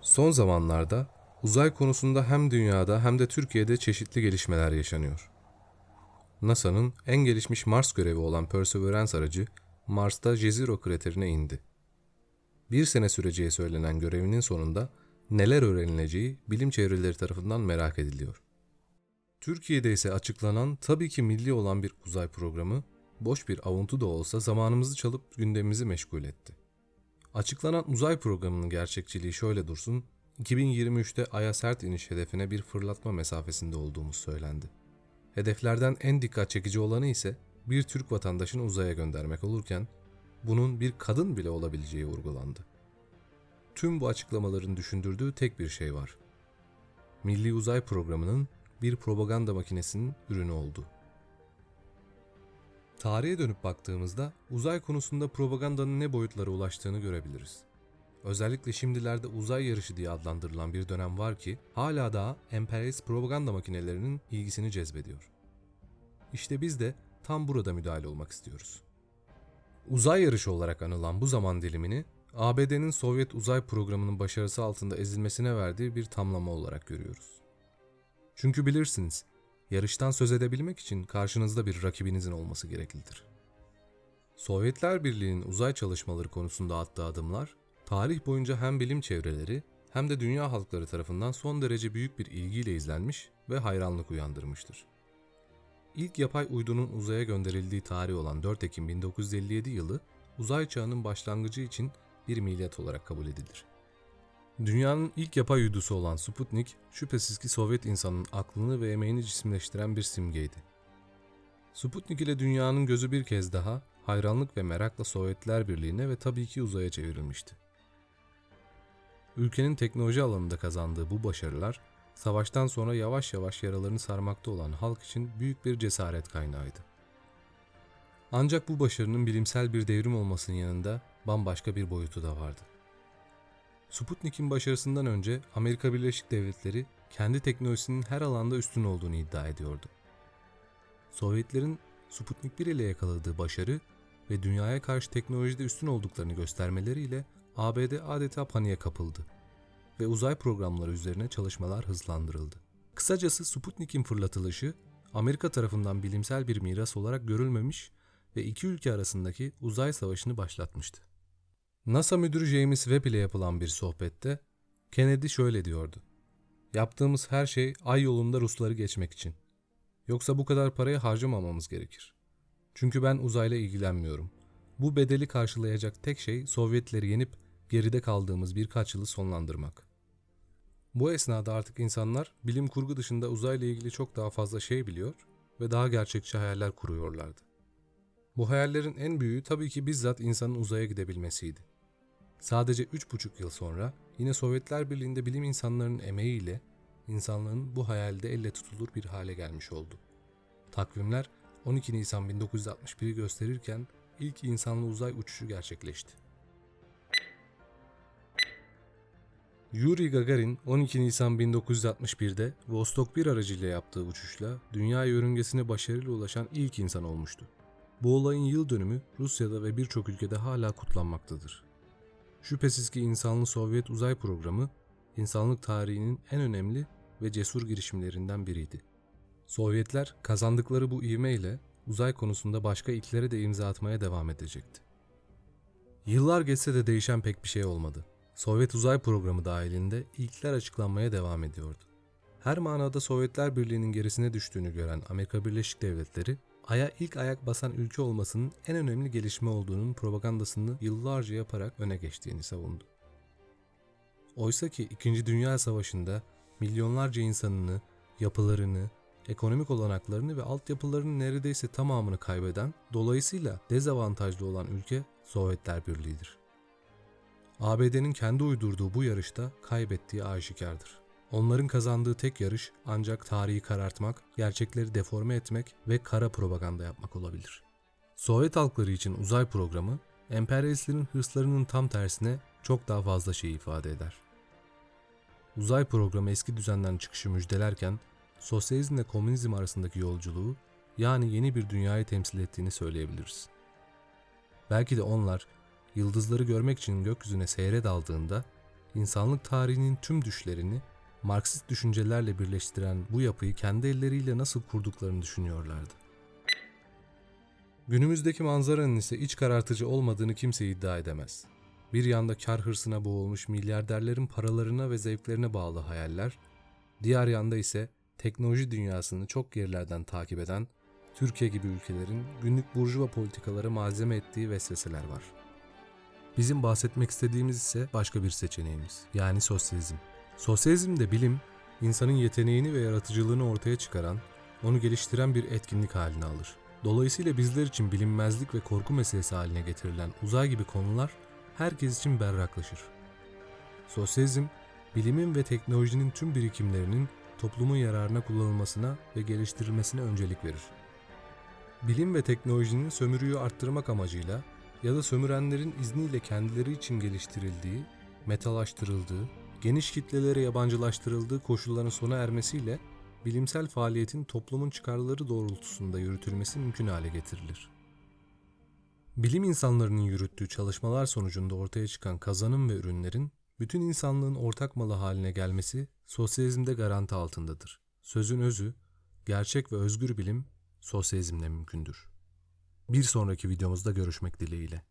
Son zamanlarda uzay konusunda hem dünyada hem de Türkiye'de çeşitli gelişmeler yaşanıyor. NASA'nın en gelişmiş Mars görevi olan Perseverance aracı Mars'ta Jezero kraterine indi. Bir sene süreceği söylenen görevinin sonunda neler öğrenileceği bilim çevreleri tarafından merak ediliyor. Türkiye'de ise açıklanan tabii ki milli olan bir uzay programı boş bir avuntu da olsa zamanımızı çalıp gündemimizi meşgul etti. Açıklanan uzay programının gerçekçiliği şöyle dursun, 2023'te Ay'a sert iniş hedefine bir fırlatma mesafesinde olduğumuz söylendi. Hedeflerden en dikkat çekici olanı ise bir Türk vatandaşını uzaya göndermek olurken bunun bir kadın bile olabileceği vurgulandı. Tüm bu açıklamaların düşündürdüğü tek bir şey var. Milli Uzay Programı'nın bir propaganda makinesinin ürünü oldu. Tarihe dönüp baktığımızda uzay konusunda propagandanın ne boyutlara ulaştığını görebiliriz. Özellikle şimdilerde uzay yarışı diye adlandırılan bir dönem var ki hala daha emperyalist propaganda makinelerinin ilgisini cezbediyor. İşte biz de tam burada müdahale olmak istiyoruz. Uzay yarışı olarak anılan bu zaman dilimini ABD'nin Sovyet uzay programının başarısı altında ezilmesine verdiği bir tamlama olarak görüyoruz. Çünkü bilirsiniz, yarıştan söz edebilmek için karşınızda bir rakibinizin olması gereklidir. Sovyetler Birliği'nin uzay çalışmaları konusunda attığı adımlar, tarih boyunca hem bilim çevreleri hem de dünya halkları tarafından son derece büyük bir ilgiyle izlenmiş ve hayranlık uyandırmıştır. İlk yapay uydunun uzaya gönderildiği tarih olan 4 Ekim 1957 yılı, uzay çağının başlangıcı için bir milat olarak kabul edilir. Dünyanın ilk yapay uydusu olan Sputnik, şüphesiz ki Sovyet insanının aklını ve emeğini cisimleştiren bir simgeydi. Sputnik ile dünyanın gözü bir kez daha hayranlık ve merakla Sovyetler Birliği'ne ve tabii ki uzaya çevrilmişti. Ülkenin teknoloji alanında kazandığı bu başarılar, savaştan sonra yavaş yavaş yaralarını sarmakta olan halk için büyük bir cesaret kaynağıydı. Ancak bu başarının bilimsel bir devrim olmasının yanında bambaşka bir boyutu da vardı. Sputnik'in başarısından önce Amerika Birleşik Devletleri kendi teknolojisinin her alanda üstün olduğunu iddia ediyordu. Sovyetlerin Sputnik 1 ile yakaladığı başarı ve dünyaya karşı teknolojide üstün olduklarını göstermeleriyle ABD adeta paniğe kapıldı ve uzay programları üzerine çalışmalar hızlandırıldı. Kısacası Sputnik'in fırlatılışı Amerika tarafından bilimsel bir miras olarak görülmemiş ve iki ülke arasındaki uzay savaşını başlatmıştı. NASA müdürü James Webb ile yapılan bir sohbette Kennedy şöyle diyordu. Yaptığımız her şey ay yolunda Rusları geçmek için. Yoksa bu kadar parayı harcamamamız gerekir. Çünkü ben uzayla ilgilenmiyorum. Bu bedeli karşılayacak tek şey Sovyetleri yenip geride kaldığımız birkaç yılı sonlandırmak. Bu esnada artık insanlar bilim kurgu dışında uzayla ilgili çok daha fazla şey biliyor ve daha gerçekçi hayaller kuruyorlardı. Bu hayallerin en büyüğü tabii ki bizzat insanın uzaya gidebilmesiydi. Sadece 3,5 yıl sonra yine Sovyetler Birliği'nde bilim insanlarının emeğiyle insanlığın bu hayalde elle tutulur bir hale gelmiş oldu. Takvimler 12 Nisan 1961'i gösterirken ilk insanlı uzay uçuşu gerçekleşti. Yuri Gagarin 12 Nisan 1961'de Vostok 1 aracıyla yaptığı uçuşla dünya yörüngesine başarıyla ulaşan ilk insan olmuştu. Bu olayın yıl dönümü Rusya'da ve birçok ülkede hala kutlanmaktadır. Şüphesiz ki insanlı Sovyet uzay programı insanlık tarihinin en önemli ve cesur girişimlerinden biriydi. Sovyetler kazandıkları bu ivmeyle uzay konusunda başka ilklere de imza atmaya devam edecekti. Yıllar geçse de değişen pek bir şey olmadı. Sovyet uzay programı dahilinde ilkler açıklanmaya devam ediyordu. Her manada Sovyetler Birliği'nin gerisine düştüğünü gören Amerika Birleşik Devletleri, Ay'a ilk ayak basan ülke olmasının en önemli gelişme olduğunun propagandasını yıllarca yaparak öne geçtiğini savundu. Oysa ki 2. Dünya Savaşı'nda milyonlarca insanını, yapılarını, ekonomik olanaklarını ve altyapılarının neredeyse tamamını kaybeden, dolayısıyla dezavantajlı olan ülke Sovyetler Birliği'dir. ABD'nin kendi uydurduğu bu yarışta kaybettiği aşikardır. Onların kazandığı tek yarış ancak tarihi karartmak, gerçekleri deforme etmek ve kara propaganda yapmak olabilir. Sovyet halkları için uzay programı, emperyalistlerin hırslarının tam tersine çok daha fazla şey ifade eder. Uzay programı eski düzenden çıkışı müjdelerken, sosyalizmle komünizm arasındaki yolculuğu, yani yeni bir dünyayı temsil ettiğini söyleyebiliriz. Belki de onlar, yıldızları görmek için gökyüzüne seyre daldığında, insanlık tarihinin tüm düşlerini Marksist düşüncelerle birleştiren bu yapıyı kendi elleriyle nasıl kurduklarını düşünüyorlardı. Günümüzdeki manzaranın ise iç karartıcı olmadığını kimse iddia edemez. Bir yanda kar hırsına boğulmuş milyarderlerin paralarına ve zevklerine bağlı hayaller, diğer yanda ise teknoloji dünyasını çok gerilerden takip eden Türkiye gibi ülkelerin günlük burjuva politikaları malzeme ettiği vesveseler var. Bizim bahsetmek istediğimiz ise başka bir seçeneğimiz, yani sosyalizm. Sosyalizmde bilim, insanın yeteneğini ve yaratıcılığını ortaya çıkaran, onu geliştiren bir etkinlik haline alır. Dolayısıyla bizler için bilinmezlik ve korku meselesi haline getirilen uzay gibi konular herkes için berraklaşır. Sosyalizm, bilimin ve teknolojinin tüm birikimlerinin toplumun yararına kullanılmasına ve geliştirilmesine öncelik verir. Bilim ve teknolojinin sömürüyü arttırmak amacıyla ya da sömürenlerin izniyle kendileri için geliştirildiği, metalaştırıldığı, geniş kitlelere yabancılaştırıldığı koşulların sona ermesiyle bilimsel faaliyetin toplumun çıkarları doğrultusunda yürütülmesi mümkün hale getirilir. Bilim insanlarının yürüttüğü çalışmalar sonucunda ortaya çıkan kazanım ve ürünlerin bütün insanlığın ortak malı haline gelmesi sosyalizmde garanti altındadır. Sözün özü, gerçek ve özgür bilim sosyalizmle mümkündür. Bir sonraki videomuzda görüşmek dileğiyle.